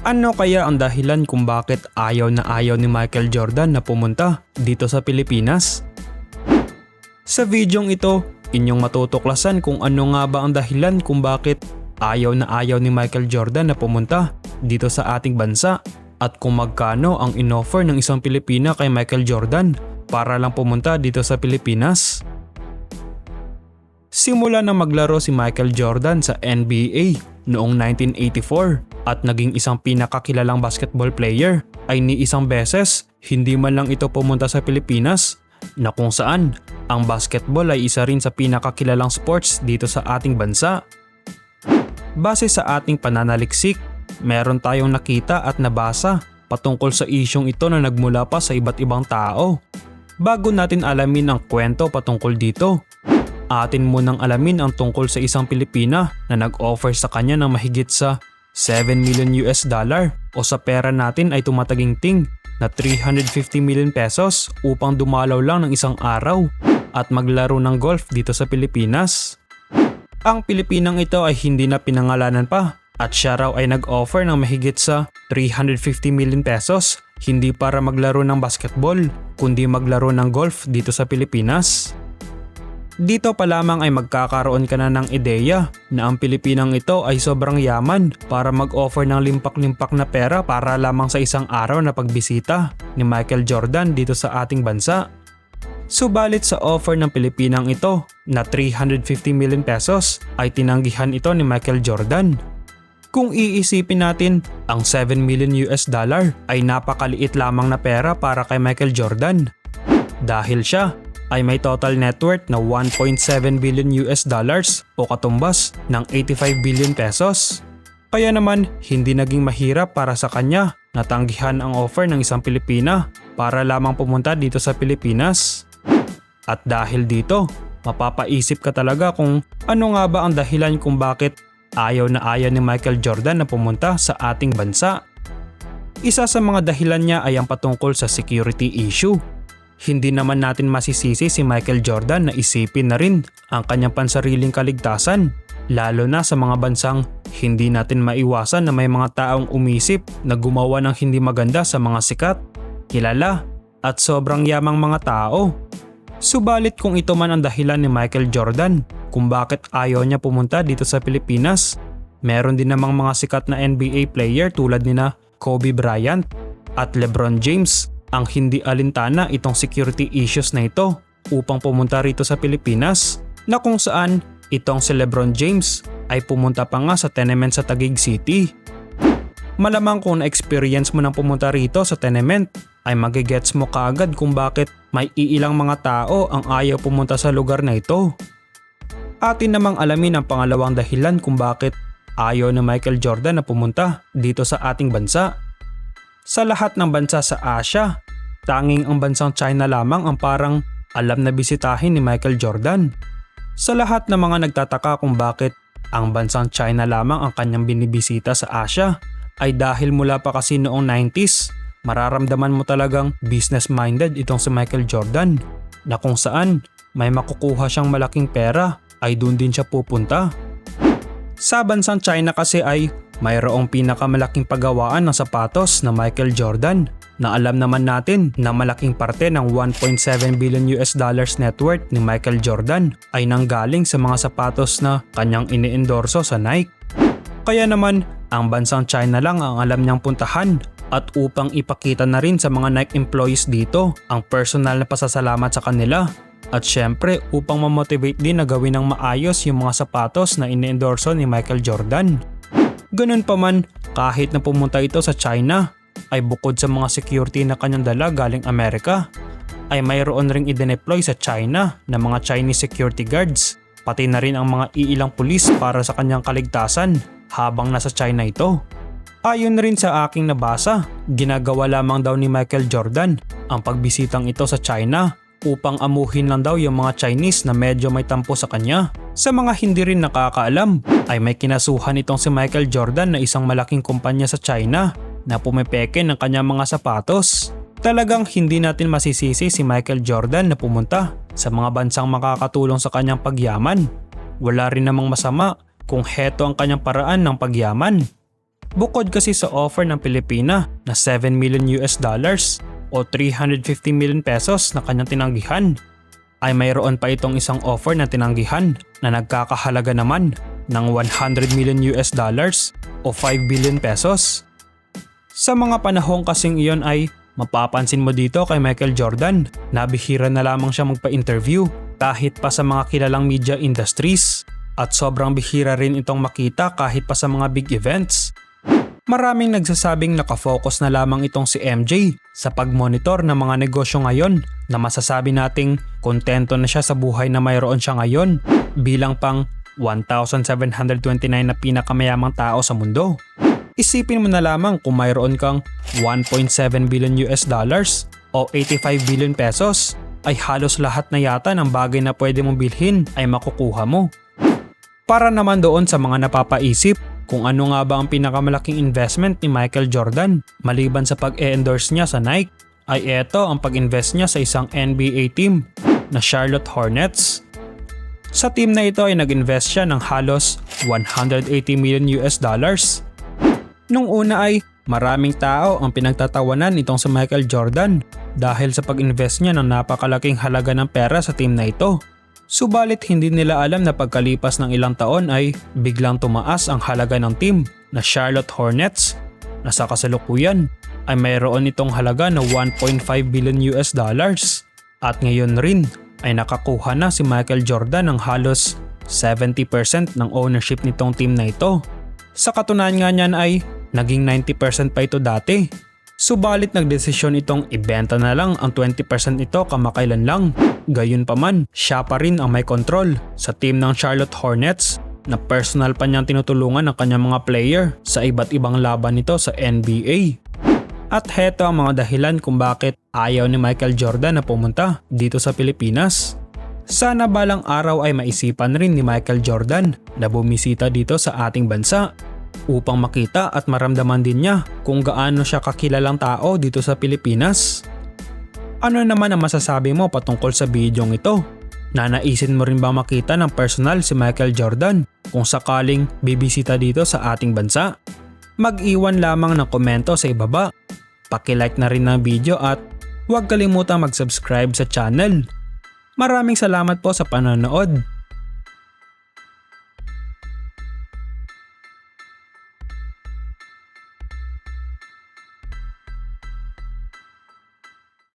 Ano kaya ang dahilan kung bakit ayaw na ayaw ni Michael Jordan na pumunta dito sa Pilipinas? Sa videong ito, inyong matutuklasan kung ano nga ba ang dahilan kung bakit ayaw na ayaw ni Michael Jordan na pumunta dito sa ating bansa at kung magkano ang inoffer ng isang Pilipina kay Michael Jordan para lang pumunta dito sa Pilipinas. Simula na maglaro si Michael Jordan sa NBA noong 1984 at naging isang pinakakilalang basketball player ay ni isang beses hindi man lang ito pumunta sa Pilipinas na kung saan ang basketball ay isa rin sa pinakakilalang sports dito sa ating bansa. Base sa ating pananaliksik, meron tayong nakita at nabasa patungkol sa isyong ito na nagmula pa sa iba't ibang tao. Bago natin alamin ang kwento patungkol dito, atin munang alamin ang tungkol sa isang Pilipina na nag-offer sa kanya ng mahigit sa 7 million US dollar o sa pera natin ay tumataginting na 350 million pesos upang dumalaw lang ng isang araw at maglaro ng golf dito sa Pilipinas. Ang Pilipinang ito ay hindi na pinangalanan pa at siya raw ay nag-offer ng mahigit sa 350 million pesos hindi para maglaro ng basketball kundi maglaro ng golf dito sa Pilipinas. Dito pa lamang ay magkakaroon ka na ng ideya na ang Pilipinang ito ay sobrang yaman para mag-offer ng limpak-limpak na pera para lamang sa isang araw na pagbisita ni Michael Jordan dito sa ating bansa. Subalit sa offer ng Pilipinang ito na 350 million pesos ay tinanggihan ito ni Michael Jordan. Kung iisipin natin, ang 7 million US dollar ay napakaliit lamang na pera para kay Michael Jordan. Dahil siya ay may total net worth na 1.7 billion US dollars o katumbas ng 85 billion pesos. Kaya naman hindi naging mahirap para sa kanya na tanggihan ang offer ng isang Pilipina para lamang pumunta dito sa Pilipinas. At dahil dito, mapapaisip ka talaga kung ano nga ba ang dahilan kung bakit ayaw na ayaw ni Michael Jordan na pumunta sa ating bansa. Isa sa mga dahilan niya ay ang patungkol sa security issue hindi naman natin masisisi si Michael Jordan na isipin na rin ang kanyang pansariling kaligtasan, lalo na sa mga bansang hindi natin maiwasan na may mga taong umisip na gumawa ng hindi maganda sa mga sikat, kilala, at sobrang yamang mga tao. Subalit kung ito man ang dahilan ni Michael Jordan kung bakit ayaw niya pumunta dito sa Pilipinas, meron din namang mga sikat na NBA player tulad ni na Kobe Bryant at LeBron James ang hindi alintana itong security issues na ito upang pumunta rito sa Pilipinas na kung saan itong si Lebron James ay pumunta pa nga sa tenement sa Taguig City. Malamang kung na-experience mo nang pumunta rito sa tenement ay magigets mo kaagad kung bakit may iilang mga tao ang ayaw pumunta sa lugar na ito. Atin namang alamin ang pangalawang dahilan kung bakit ayaw na Michael Jordan na pumunta dito sa ating bansa sa lahat ng bansa sa Asia, tanging ang bansang China lamang ang parang alam na bisitahin ni Michael Jordan. Sa lahat ng mga nagtataka kung bakit ang bansang China lamang ang kanyang binibisita sa Asia ay dahil mula pa kasi noong 90s, mararamdaman mo talagang business-minded itong si Michael Jordan na kung saan may makukuha siyang malaking pera ay doon din siya pupunta. Sa bansang China kasi ay mayroong pinakamalaking paggawaan ng sapatos na Michael Jordan na alam naman natin na malaking parte ng 1.7 billion US dollars net worth ni Michael Jordan ay nanggaling sa mga sapatos na kanyang iniendorso sa Nike. Kaya naman, ang bansang China lang ang alam niyang puntahan at upang ipakita na rin sa mga Nike employees dito ang personal na pasasalamat sa kanila at syempre upang mamotivate din na gawin ng maayos yung mga sapatos na iniendorso ni Michael Jordan. Ganun pa man, kahit na pumunta ito sa China, ay bukod sa mga security na kanyang dala galing Amerika, ay mayroon ring idineploy sa China na mga Chinese security guards, pati na rin ang mga iilang pulis para sa kanyang kaligtasan habang nasa China ito. Ayon rin sa aking nabasa, ginagawa lamang daw ni Michael Jordan ang pagbisitang ito sa China upang amuhin lang daw yung mga Chinese na medyo may tampo sa kanya. Sa mga hindi rin nakakaalam ay may kinasuhan itong si Michael Jordan na isang malaking kumpanya sa China na pumipeke ng kanyang mga sapatos. Talagang hindi natin masisisi si Michael Jordan na pumunta sa mga bansang makakatulong sa kanyang pagyaman. Wala rin namang masama kung heto ang kanyang paraan ng pagyaman. Bukod kasi sa offer ng Pilipina na 7 million US dollars o 350 million pesos na kanyang tinanggihan, ay mayroon pa itong isang offer na tinanggihan na nagkakahalaga naman ng 100 million US dollars o 5 billion pesos. Sa mga panahong kasing iyon ay mapapansin mo dito kay Michael Jordan na bihira na lamang siya magpa-interview kahit pa sa mga kilalang media industries at sobrang bihira rin itong makita kahit pa sa mga big events. Maraming nagsasabing nakafocus na lamang itong si MJ sa pagmonitor ng mga negosyo ngayon na masasabi nating kontento na siya sa buhay na mayroon siya ngayon bilang pang 1,729 na pinakamayamang tao sa mundo. Isipin mo na lamang kung mayroon kang 1.7 billion US dollars o 85 billion pesos ay halos lahat na yata ng bagay na pwede mong bilhin ay makukuha mo. Para naman doon sa mga napapaisip kung ano nga ba ang pinakamalaking investment ni Michael Jordan maliban sa pag-endorse niya sa Nike ay eto ang pag-invest niya sa isang NBA team na Charlotte Hornets. Sa team na ito ay nag-invest siya ng halos 180 million US dollars. Nung una ay maraming tao ang pinagtatawanan nitong si Michael Jordan dahil sa pag-invest niya ng napakalaking halaga ng pera sa team na ito. Subalit hindi nila alam na pagkalipas ng ilang taon ay biglang tumaas ang halaga ng team na Charlotte Hornets na sa kasalukuyan ay mayroon itong halaga na 1.5 billion US dollars. At ngayon rin ay nakakuha na si Michael Jordan ng halos 70% ng ownership nitong team na ito. Sa katunayan nga niyan ay naging 90% pa ito dati. Subalit nagdesisyon itong ibenta na lang ang 20% nito kamakailan lang. Gayunpaman, siya pa rin ang may kontrol sa team ng Charlotte Hornets na personal pa niyang tinutulungan ng kanyang mga player sa iba't ibang laban nito sa NBA. At heto ang mga dahilan kung bakit ayaw ni Michael Jordan na pumunta dito sa Pilipinas. Sana balang araw ay maisipan rin ni Michael Jordan na bumisita dito sa ating bansa upang makita at maramdaman din niya kung gaano siya kakilalang tao dito sa Pilipinas. Ano naman ang masasabi mo patungkol sa bidyong ito? Nanaisin mo rin ba makita ng personal si Michael Jordan kung sakaling bibisita dito sa ating bansa? Mag-iwan lamang ng komento sa ibaba. Pakilike na rin ng video at huwag kalimutang mag-subscribe sa channel. Maraming salamat po sa panonood.